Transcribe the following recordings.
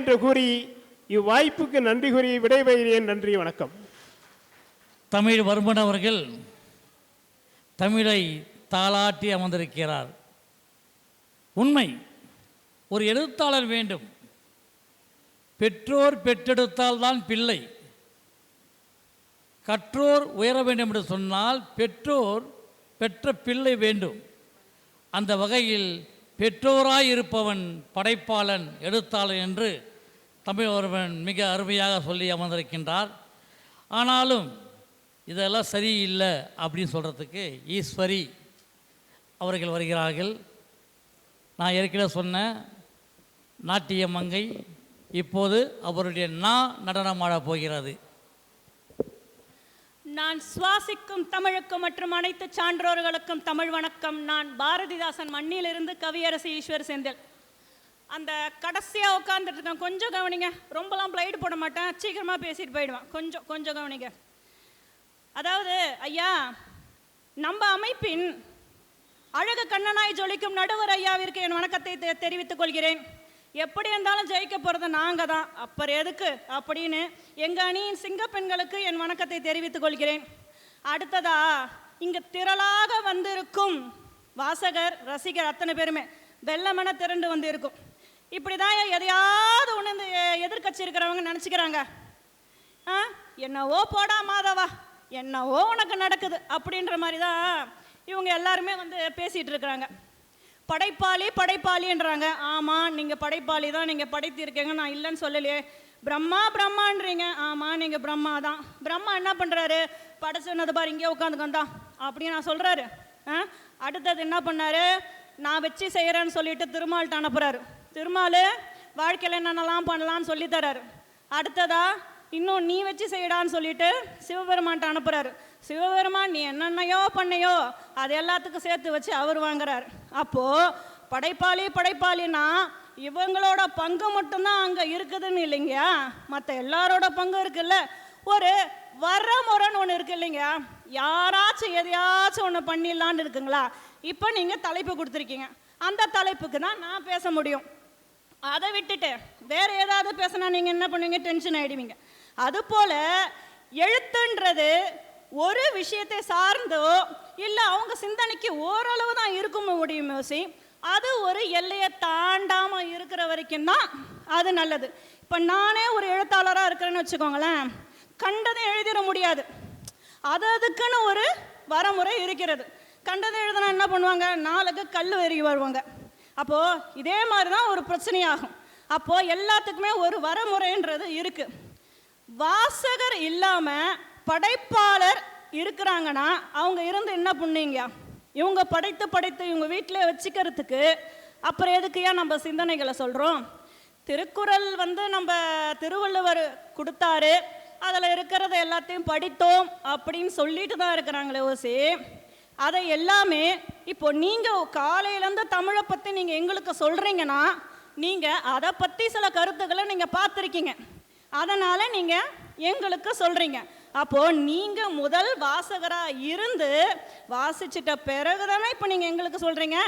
என்று கூறி இவ்வாய்ப்புக்கு நன்றி கூறி விடைபெறுகிறேன். நன்றி வணக்கம். தமிழ் வருமன் அவர்கள் தமிழை தாளாட்டி அமர்ந்திருக்கிறார். உண்மை ஒரு எழுத்தாளர் வேண்டும். பெற்றோர் பெற்றெடுத்தால்தான் பிள்ளை. கற்றோர் உயர வேண்டும் என்று சொன்னால் பெற்றோர் பெற்ற பிள்ளை வேண்டும். அந்த வகையில் பெற்றோராய் இருப்பவன் படைப்பாளன் எழுத்தாளன் என்று தமிழ் ஒருவன் மிக அருமையாக சொல்லி அமர்ந்திருக்கின்றார். ஆனாலும் இதெல்லாம் சரியில்லை அப்படின்னு சொல்கிறதுக்கு ஈஸ்வரி அவர்கள் வருகிறார்கள். நான் ஏற்கனவே சொன்ன நாட்டிய மங்கை இப்போது அவருடைய நா நடனமாடப் போகிறது. நான் சுவாசிக்கும் தமிழுக்கும் மற்றும் அனைத்து சான்றோர்களுக்கும் தமிழ் வணக்கம். நான் பாரதிதாசன் மண்ணிலிருந்து கவியரசு ஈஸ்வர் செந்தில். அந்த கடைசியாக உட்காந்துட்டு இருக்கேன். கொஞ்சம் கவனிங்க. ரொம்பலாம் ப்ளைடு போட மாட்டேன். சீக்கிரமாக பேசிட்டு போயிடுவான். கொஞ்சம் கொஞ்சம் கவனிங்க. அதாவது ஐயா நம்ம அமைப்பின் அழகு கண்ணனாய் ஜொலிக்கும் நடுவர் ஐயாவிற்கு என் வணக்கத்தை தெ- தெரிவித்துக் கொள்கிறேன். எப்படி இருந்தாலும் ஜெயிக்க போகிறது நாங்கள் தான். அப்புறம் எதுக்கு? அப்படின்னு எங்கள் அணியின் சிங்க பெண்களுக்கு என் வணக்கத்தை தெரிவித்துக் கொள்கிறேன். அடுத்ததா இங்கே திரளாக வந்திருக்கும் வாசகர் ரசிகர் அத்தனை பேருமே. வெள்ளமென திரண்டு வந்து இருக்கும் இப்படி தான் எதையாவது ஒன்று இந்த எதிர்க்கட்சி இருக்கிறவங்க நினச்சிக்கிறாங்க. ஆ? என்னவோ போடா மாதவா என்னவோ உனக்கு நடக்குது அப்படின்ற மாதிரி தான் இவங்க எல்லாருமே வந்து பேசிகிட்டு இருக்கிறாங்க. படைப்பாளி படைப்பாளின்றாங்க. ஆமாம் நீங்கள் படைப்பாளி தான் நீங்கள் படைத்திருக்கீங்க நான் இல்லைன்னு சொல்லலையே. பிரம்மா பிரம்மான்றீங்க. ஆமாம் நீங்கள் பிரம்மா தான். பிரம்மா என்ன பண்ணுறாரு படைச்சுன்னது பாரு இங்கே உட்காந்துக்கந்தான் அப்படின்னு நான் சொல்கிறாரு ஆ? அடுத்தது என்ன பண்ணார்? நான் வச்சு செய்கிறேன்னு சொல்லிட்டு திருமால்கிட்ட அனுப்புகிறாரு திருமால் வாழ்க்கையில் என்னென்னலாம் பண்ணலாம்னு சொல்லி அடுத்ததா இன்னும் நீ வச்சு செய்யடான்னு சொல்லிட்டு சிவபெருமான்ட்ட அனுப்புகிறாரு சிவபெருமான் நீ என்னென்னையோ பண்ணையோ அது எல்லாத்துக்கும் சேர்த்து வச்சு அவர் வாங்குறாரு. அப்போ படைப்பாளி படைப்பாளினா இவங்களோட பங்கு மட்டும்தான் அங்கே இருக்குதுன்னு இல்லைங்கயா மற்ற எல்லாரோட பங்கு இருக்குல்ல. ஒரு வரமுறைன்னு ஒன்று இருக்கு இல்லைங்க. யாராச்சும் எதையாச்சும் ஒன்று பண்ணிடலான்னு இருக்குங்களா? இப்போ நீங்கள் தலைப்பு கொடுத்துருக்கீங்க. அந்த தலைப்புக்கு தான் நான் பேச முடியும். அதை விட்டுட்டு வேற ஏதாவது பேசினா நீங்கள் என்ன பண்ணுவீங்க? டென்ஷன் ஆயிடுவீங்க. அதுபோல் எழுத்துன்றது ஒரு விஷயத்தை சார்ந்தோ இல்லை அவங்க சிந்தனைக்கு ஓரளவு தான் இருக்கும் முடியும் யோசி அது ஒரு எல்லையை தாண்டாமல் இருக்கிற வரைக்கும் தான் அது நல்லது. இப்போ நானே ஒரு எழுத்தாளராக இருக்கிறேன்னு வச்சுக்கோங்களேன். கண்டதை எழுதிட முடியாது. அது அதுக்குன்னு ஒரு வரமுறை இருக்கிறது. கண்டதை எழுதுனா என்ன பண்ணுவாங்க? நாளுக்கு கல் வெறி வருவாங்க. அப்போது இதே மாதிரி தான் ஒரு பிரச்சனையாகும். அப்போது எல்லாத்துக்குமே ஒரு வரமுறைன்றது இருக்குது வாசகர் இல்லாமல் படைப்பாளர் இருக்கிறாங்கன்னா அவங்க இருந்து என்ன பண்ணீங்க? இவங்க படைத்து படைத்து இவங்க வீட்டிலே வச்சுக்கிறதுக்கு அப்புறம் எதுக்குயா நம்ம சிந்தனைகளை சொல்கிறோம் திருக்குறள் வந்து நம்ம திருவள்ளுவர் கொடுத்தாரு. அதில் இருக்கிறத எல்லாத்தையும் படித்தோம் அப்படின்னு சொல்லிட்டு தான் இருக்கிறாங்களே ஓசி அதை எல்லாமே இப்போ நீங்கள் காலையிலேருந்து தமிழை பற்றி நீங்கள் எங்களுக்கு சொல்கிறீங்கன்னா நீங்கள் அதை பற்றி சில கருத்துக்களை நீங்கள் பார்த்துருக்கீங்க. அதனால் நீங்கள் எங்களுக்கு சொல்கிறீங்க அப்போது நீங்கள் முதல் வாசகராக இருந்து வாசிச்சிட்ட பிறகு தானே இப்போ நீங்கள் எங்களுக்கு சொல்கிறீங்க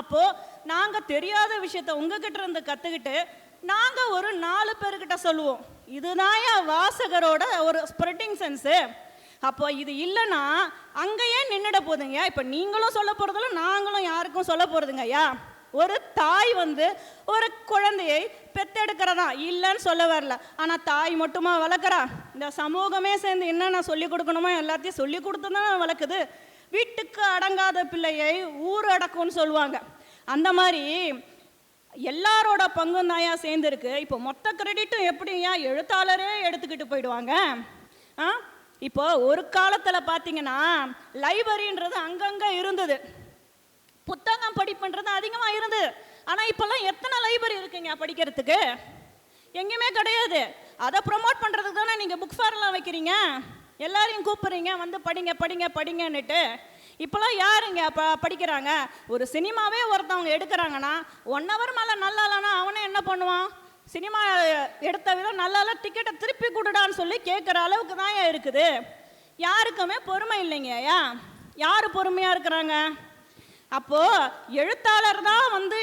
அப்போது நாங்கள் தெரியாத விஷயத்த உங்ககிட்ட இருந்து கற்றுக்கிட்டு நாங்கள் ஒரு நாலு பேர்கிட்ட சொல்லுவோம். இதுதான் வாசகரோட ஒரு ஸ்ப்ரெட்டிங் சென்ஸு அப்போ இது இல்லைன்னா அங்கேயே நின்றுட போகுதுங்க இப்போ நீங்களும் சொல்ல போகிறதில்ல நாங்களும் யாருக்கும் சொல்ல போகிறதுங்க ஐயா? ஒரு தாய் வந்து ஒரு குழந்தையை பெத்தெடுக்கிறதா? இல்லைன்னு சொல்ல வரல. ஆனால் தாய் மட்டுமா வளர்க்குறா? இந்த சமூகமே சேர்ந்து என்னென்ன சொல்லி கொடுக்கணுமோ எல்லாத்தையும் சொல்லி கொடுத்து தான் வளர்க்குது. வீட்டுக்கு அடங்காத பிள்ளையை ஊர் அடக்கும்னு சொல்லுவாங்க. அந்த மாதிரி எல்லாரோட பங்கும் தாயா சேர்ந்துருக்கு. இப்போ மொத்த கிரெடிட்டும் எப்படியா எழுத்தாளரே எடுத்துக்கிட்டு போயிடுவாங்க. ஆ? இப்போ ஒரு காலத்தில் பார்த்தீங்கன்னா லைப்ரரின்றது அங்கங்கே இருந்தது. புத்தகம் படிப்புன்றது அதிகமாக இருந்தது. ஆனால் இப்போல்லாம் எத்தனை லைப்ரரி இருக்குங்க படிக்கிறதுக்கு? எங்கேயுமே கிடையாது. அதை ப்ரொமோட் பண்ணுறதுக்கு தானே நீங்கள் புக் ஃபேர்லாம் வைக்கிறீங்க? எல்லாரையும் கூப்பிட்றீங்க வந்து படிங்க படிங்க படிங்கன்னுட்டு. இப்போல்லாம் யாருங்க ப படிக்கிறாங்க? ஒரு சினிமாவே ஒருத்தவங்க எடுக்கிறாங்கன்னா ஒன் ஹவர் மேலே நல்லா இல்லைன்னா அவனே என்ன பண்ணுவான்? சினிமா எடுத்த விதம் நல்லால டிக்கெட்டை திருப்பி கொடுடான்னு சொல்லி கேட்குற அளவுக்கு தான் இருக்குது. யாருக்குமே பொறுமை இல்லைங்க ஐயா. யார் பொறுமையாக இருக்கிறாங்க? அப்போது எழுத்தாளர் தான் வந்து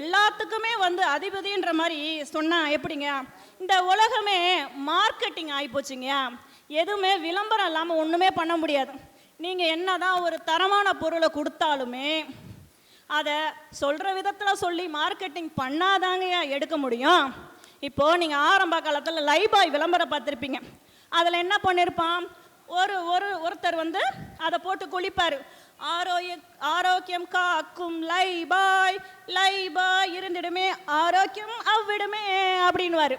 எல்லாத்துக்குமே வந்து அதிபதின்ற மாதிரி சொன்னால் எப்படிங்க? இந்த உலகமே மார்க்கெட்டிங் ஆகிப்போச்சுங்க எதுவுமே விளம்பரம் இல்லாமல் ஒன்றுமே பண்ண முடியாது. நீங்கள் என்ன தான் ஒரு தரமான பொருளை கொடுத்தாலுமே அதை சொல்கிற விதத்தில் சொல்லி மார்க்கெட்டிங் பண்ணாதாங்கய்யா எடுக்க முடியும்? இப்போது நீங்கள் ஆரம்ப காலத்தில் லைபாய் விளம்பரம் பார்த்துருப்பீங்க. அதில் என்ன பண்ணியிருப்பான் ஒரு ஒரு ஒருத்தர் வந்து அதை போட்டு குளிப்பார். ஆரோக்கிய ஆரோக்கியம் காக்கும் லைபாய் லைபாய் இருந்திடுமே ஆரோக்கியம் அவ்விடுமே அப்படின்வாரு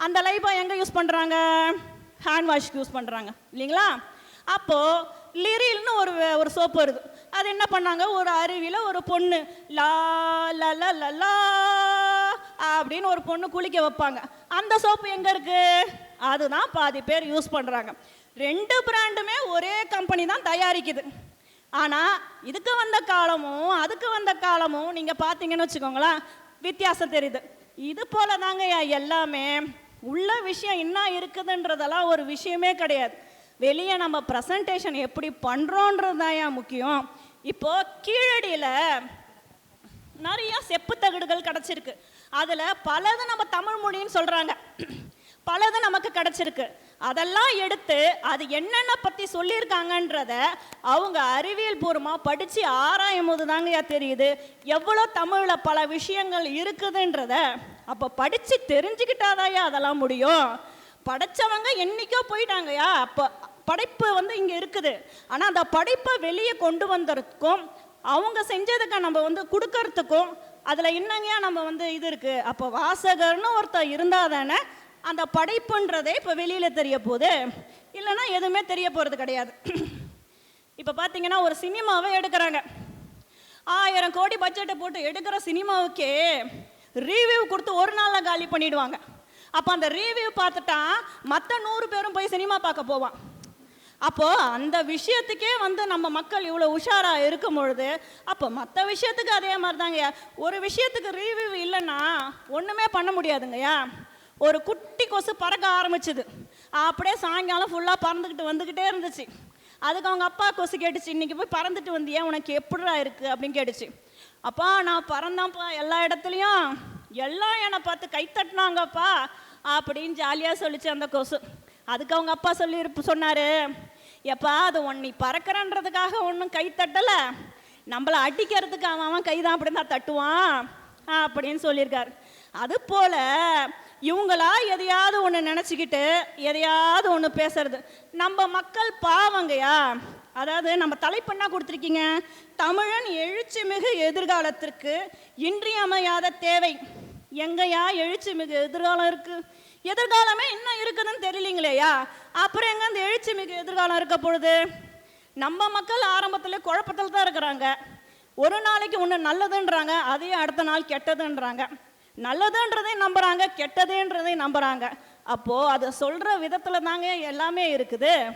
அந்த லைபாய் எங்கே யூஸ் பண்ணுறாங்க ஹேண்ட் வாஷ்க்கு யூஸ் பண்ணுறாங்க இல்லைங்களா? அப்போது லிரில்னு ஒரு ஒரு சோப்பு வருது. அது என்ன பண்ணாங்க? ஒரு அருவியில் ஒரு பொண்ணு லா லா லா லா அப்படின்னு ஒரு பொண்ணு குளிக்க வைப்பாங்க. அந்த சோப்பு எங்கே இருக்குது அதுதான் பாதி பேர் யூஸ் பண்ணுறாங்க ரெண்டு பிராண்டுமே ஒரே கம்பெனி தான் தயாரிக்குது. ஆனால் இதுக்கு வந்த காலமும் அதுக்கு வந்த காலமும் நீங்கள் பார்த்தீங்கன்னு வச்சுக்கோங்களேன் வித்தியாசம் தெரியுது. இது போல தாங்க எல்லாமே. உள்ள விஷயம் என்ன இருக்குதுன்றதெல்லாம் ஒரு விஷயமே கிடையாது. வெளியே நம்ம ப்ரெசன்டேஷன் எப்படி பண்ணுறோன்றது தான் முக்கியம். இப்போ கீழடியில் நிறைய செப்பு தகடுகள் கிடச்சிருக்கு. அதில் பலது நம்ம தமிழ் மொழின்னு சொல்கிறாங்க பலது நமக்கு கிடச்சிருக்கு. அதெல்லாம் எடுத்து அது என்னென்ன பற்றி சொல்லியிருக்காங்கன்றத அவங்க அறிவியல் பூர்வமாக படித்து ஆராயும் போது தாங்கயா தெரியுது. எவ்வளோ தமிழில் பல விஷயங்கள் இருக்குதுன்றத அப்போ படித்து தெரிஞ்சுக்கிட்டாதாயா அதெல்லாம் முடியும். படைச்சவங்க என்னைக்கோ போயிட்டாங்கய்யா அப்போ படைப்பு வந்து இங்கே இருக்குது. ஆனால் அந்த படைப்பை வெளியே கொண்டு வந்ததுக்கும் அவங்க செஞ்சதுக்கு நம்ம வந்து கொடுக்கறதுக்கும் அதில் என்னங்கயா நம்ம வந்து இது இருக்குது அப்போ வாசகர்னு ஒருத்தர் இருந்தால் தானே அந்த படைப்புன்றதே இப்போ வெளியில் தெரிய போகுது இல்லைன்னா எதுவுமே தெரிய போகிறது கிடையாது. இப்போ பார்த்தீங்கன்னா ஒரு சினிமாவை எடுக்கிறாங்க. ஆயிரம் கோடி பட்ஜெட்டை போட்டு எடுக்கிற சினிமாவுக்கே ரிவ்யூ கொடுத்து ஒரு நாளில் காலி பண்ணிடுவாங்க. அப்போ அந்த ரிவ்யூ பார்த்துட்டா மற்ற நூறு பேரும் போய் சினிமா பார்க்க போவான். அப்போ அந்த விஷயத்துக்கே வந்து நம்ம மக்கள் இவ்வளோ உஷாராக இருக்கும் பொழுது அப்போ மற்ற விஷயத்துக்கு அதே மாதிரி தாங்கய்யா ஒரு விஷயத்துக்கு ரிவ்யூ இல்லைன்னா ஒன்றுமே பண்ண முடியாதுங்கய்யா. ஒரு குட்டி கொசு பறக்க ஆரம்பிச்சுது. அப்படியே சாயங்காலம் ஃபுல்லாக பறந்துக்கிட்டு வந்துக்கிட்டே இருந்துச்சு. அதுக்கு அவங்க அப்பா கொசு கேட்டுச்சு இன்றைக்கி போய் பறந்துட்டு வந்தியா? உனக்கு எப்படிடா இருக்குது அப்படின்னு கேட்டுச்சு. அப்பா நான் பறந்தேன்ப்பா எல்லா இடத்துலையும். எல்லாம் என்னை பார்த்து கை தட்டினாங்கப்பா அப்படின்னு ஜாலியாக சொல்லிச்சு அந்த கொசு. அதுக்கு அவங்க அப்பா சொல்லி சொன்னார் எப்பா அது ஒன் நீ பறக்கிறன்றதுக்காக ஒன்றும் கை தட்டலை. நம்மளை அடிக்கிறதுக்கு அவன் அவன் கை தான் அப்படி தான் தட்டுவான் அப்படின்னு சொல்லியிருக்காரு. அது போல் இவங்களா எதையாவது ஒன்று நினச்சிக்கிட்டு எதையாவது ஒன்று பேசுறது. நம்ம மக்கள் பாவங்கய்யா. அதாவது நம்ம தலைப்பு என்ன கொடுத்துருக்கீங்க? தமிழன் எழுச்சி மிகு எதிர்காலத்திற்கு இன்றியமையாத தேவை. எங்கேயா எழுச்சி மிகு எதிர்காலம் இருக்குது எதிர்காலமே இன்னும் இருக்குதுன்னு தெரியலீங்களேயா? அப்புறம் எங்க அந்த எழுச்சி மிகு எதிர்காலம் இருக்க பொழுது நம்ம மக்கள் ஆரம்பத்தில் குழப்பத்தில் தான் இருக்கிறாங்க. ஒரு நாளைக்கு ஒன்று நல்லதுன்றாங்க அதே அடுத்த நாள் கெட்டதுன்றாங்க. நல்லதுன்றதையும் நம்புறாங்க கெட்டதுன்றதையும் நம்புறாங்க. அப்போ அதை சொல்ற விதத்துல தாங்க எல்லாமே இருக்குது.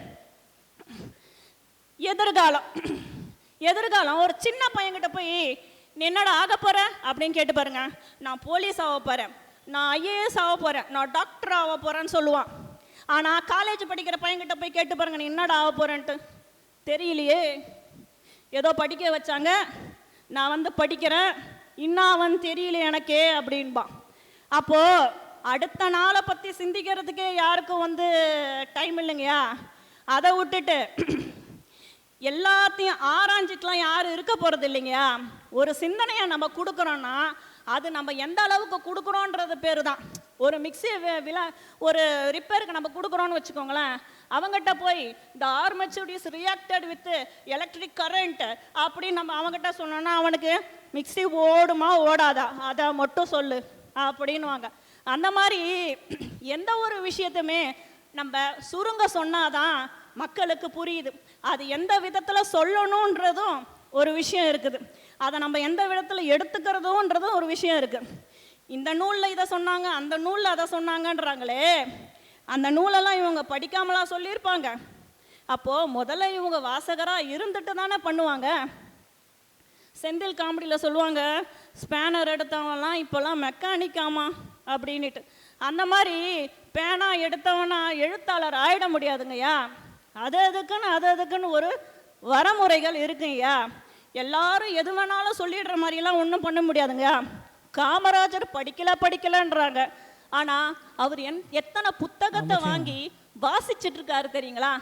எதிர்காலம். எதிர்காலம். ஒரு சின்ன பையன்கிட்ட போய் நீ என்னடா ஆக போற? அப்படின்னு கேட்டு பாருங்க. நான் போலீஸ் ஆக போறேன். நான் ஐஏஎஸ் ஆக போகிறேன் நான் டாக்டர் ஆக போகிறேன்னு சொல்லுவான். ஆனால் காலேஜ் படிக்கிற பையன்கிட்ட போய் கேட்டு பாருங்க நீ என்னடா ஆக போகிறேன்ட்டு தெரியலையே. ஏதோ படிக்க வச்சாங்க. நான் வந்து படிக்கிறேன். இன்னும் அவன் தெரியல எனக்கே அப்படின்பான் அப்போது அடுத்த நாளை பற்றி சிந்திக்கிறதுக்கே யாருக்கும் வந்து டைம் இல்லைங்கயா அதை விட்டுட்டு எல்லாத்தையும் ஆராய்ஞ்சிட்டுலாம் யாரும் இருக்க போகிறது இல்லைங்கயா ஒரு சிந்தனையை நம்ம கொடுக்குறோன்னா அது நம்ம எந்த அளவுக்கு கொடுக்குறோன்றது பேர் தான் ஒரு மிக்சி வில ஒரு ரிப்பேருக்கு நம்ம கொடுக்குறோன்னு வச்சுக்கோங்களேன் அவங்ககிட்ட போய் இந்த armature is reacted with electric current அப்படின்னு நம்ம அவங்ககிட்ட சொன்னோன்னா அவனுக்கு மிக்ஸி ஓடுமா ஓடாதா? அதை மட்டும் சொல்லு அப்படின்வாங்க அந்த மாதிரி எந்த ஒரு விஷயத்தையுமே நம்ம சுருங்க சொன்னாதான் மக்களுக்கு புரியுது. அது எந்த விதத்தில் சொல்லணுன்றதும் ஒரு விஷயம் இருக்குது. அதை நம்ம எந்த விதத்தில் எடுத்துக்கிறதோன்றதும் ஒரு விஷயம் இருக்குது இந்த நூலில் இதை சொன்னாங்க அந்த நூலில் அதை சொன்னாங்கன்றாங்களே அந்த நூலெல்லாம் இவங்க படிக்காமலாம் சொல்லியிருப்பாங்க. அப்போது முதல்ல இவங்க வாசகராக இருந்துட்டு தானே பண்ணுவாங்க. செந்தில் காமெடியில் சொல்லுவாங்க ஸ்பேனர் எடுத்தவன்லாம் இப்போல்லாம் மெக்கானிக் ஆமா அப்படின்ட்டு அந்த மாதிரி பேனா எடுத்தவனா எழுத்தாளர் ஆயிட முடியாதுங்கய்யா. அது அதுக்குன்னு அது அதுக்குன்னு ஒரு வரமுறைகள் இருக்குங்கய்யா. எல்லாரும் எது வேணாலும் சொல்லிடுற மாதிரியெல்லாம் ஒன்றும் பண்ண முடியாதுங்க. காமராஜர் படிக்கல படிக்கலன்றாங்க. ஆனா அவர் என் எத்தனை புத்தகத்தை வாங்கி வாசிச்சிட்டு இருக்காரு தெரியுங்களா?